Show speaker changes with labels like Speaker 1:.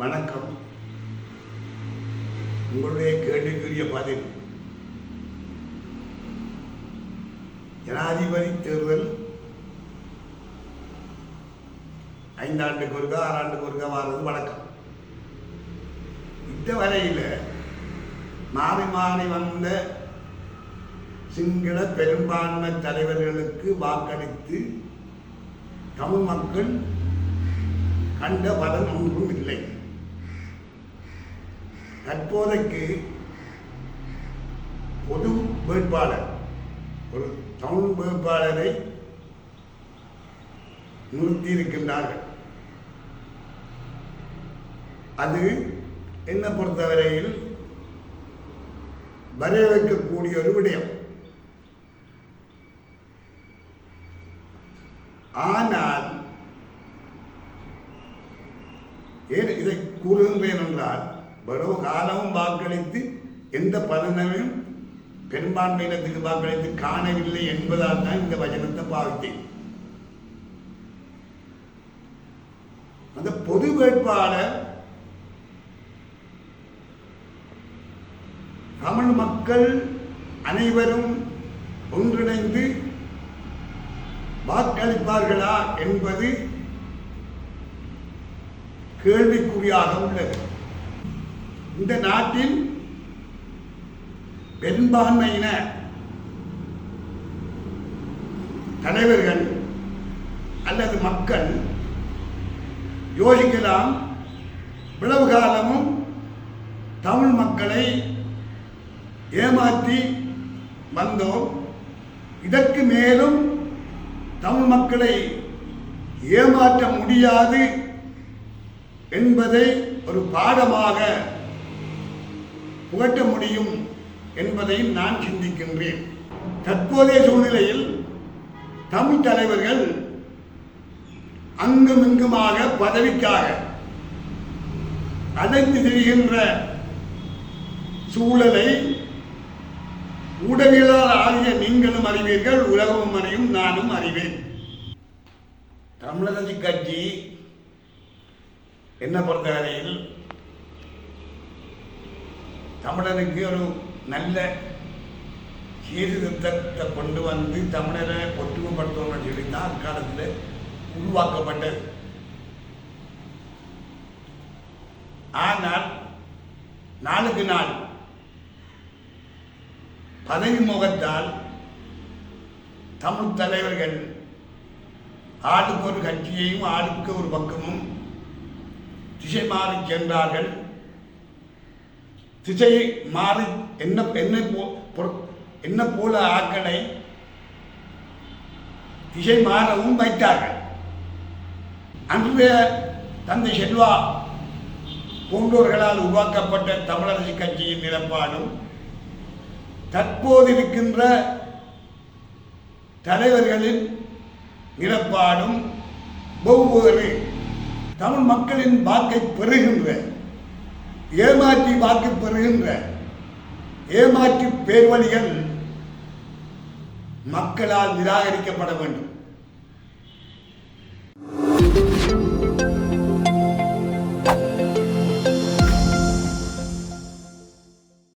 Speaker 1: வணக்கம். உங்களுடைய கேள்விக்குரிய பதில். ஜனாதிபதி தேர்தல் ஐந்தாண்டுக்கு ஒருக்கா ஆறாண்டுக்கு ஒருக்கா வர்றது வழக்கம் இந்த வரையில் மாறி மாறி வந்த சிங்கள பெரும்பான்மை தலைவர்களுக்கு வாக்களித்து தமிழ் மக்கள் கண்ட பலன் ஒன்றும் இல்லை. தற்போதைக்கு பொது வேட்பாளர் ஒரு டவுன் வேட்பாளரை நிறுத்தி இருக்கின்றார்கள் அது என்னை பொறுத்தவரையில் வரவேற்கக்கூடிய ஒரு விடயம். ஆனால் ஏன் இதை கூறுகின்றேன் என்றால் வரும் காலமும் வாக்களித்து எந்த பலனையும் பெரும்பான்மையினத்துக்கு வாக்களித்து காணவில்லை என்பதால் தான் இந்த வசனத்தை பாவித்தேன். அந்த பொது வேட்பாளர் தமிழ் மக்கள் அனைவரும் ஒன்றிணைந்து வாக்களிப்பார்களா என்பது கேள்விக்குறியாக உள்ளது. இந்த நாட்டில் பெரும்பான்மையின தலைவர்கள் அல்லது மக்கள் யோசிக்கலாம். இவ்வளவு காலமும் தமிழ் மக்களை ஏமாற்றி வந்தோம். இதற்கு மேலும் தமிழ் மக்களை ஏமாற்ற முடியாது என்பதை ஒரு பாடமாக புகட்ட முடியும் என்பதை நான் சிந்திக்கின்றேன். தற்போதைய சூழ்நிலையில் தமிழ் தலைவர்கள் அங்குமிங்குமாக பதவிக்காக அலைந்து திரிகின்ற சூழலை ஊடகங்களால் ஆகிய நீங்களும் அறிவீர்கள் உலகமும் அறியும் நானும் அறிவேன். தமிழரசு கட்சி என்ன பொறுத்தவரையில் தமிழருக்கு ஒரு நல்ல சீர்திருத்தத்தை கொண்டு வந்து தமிழரை ஒற்றுமைப்படுத்தணும்னு சொல்லி தான் அக்காலத்தில் உருவாக்கப்பட்டது. ஆனால் நாளுக்கு நாள் பதவி முகத்தால் தமிழ் தலைவர்கள் ஆளுக்கு ஒரு கட்சியையும் ஆளுக்கு ஒரு பக்கமும் திசை மாறி சென்றார்கள். திசை மாறி என்ன என்ன போ- என்ன போல ஆக்களை திசை மாறவும் வைத்தார்கள். அன்றைய தந்தை செல்வா போன்றோர்களால் உருவாக்கப்பட்ட தமிழரசு கட்சியின் நிலப்பாடும் தற்போது இருக்கின்ற தலைவர்களின் நிலப்பாடும் ஒவ்வொரு தமிழ் மக்களின் வாக்கை பெறுகின்ற ஏமாற்றி வாக்கு பெறுகின்ற ஏமாற்றி பேர்வழிகள் மக்களால் நிராகரிக்கப்பட வேண்டும்.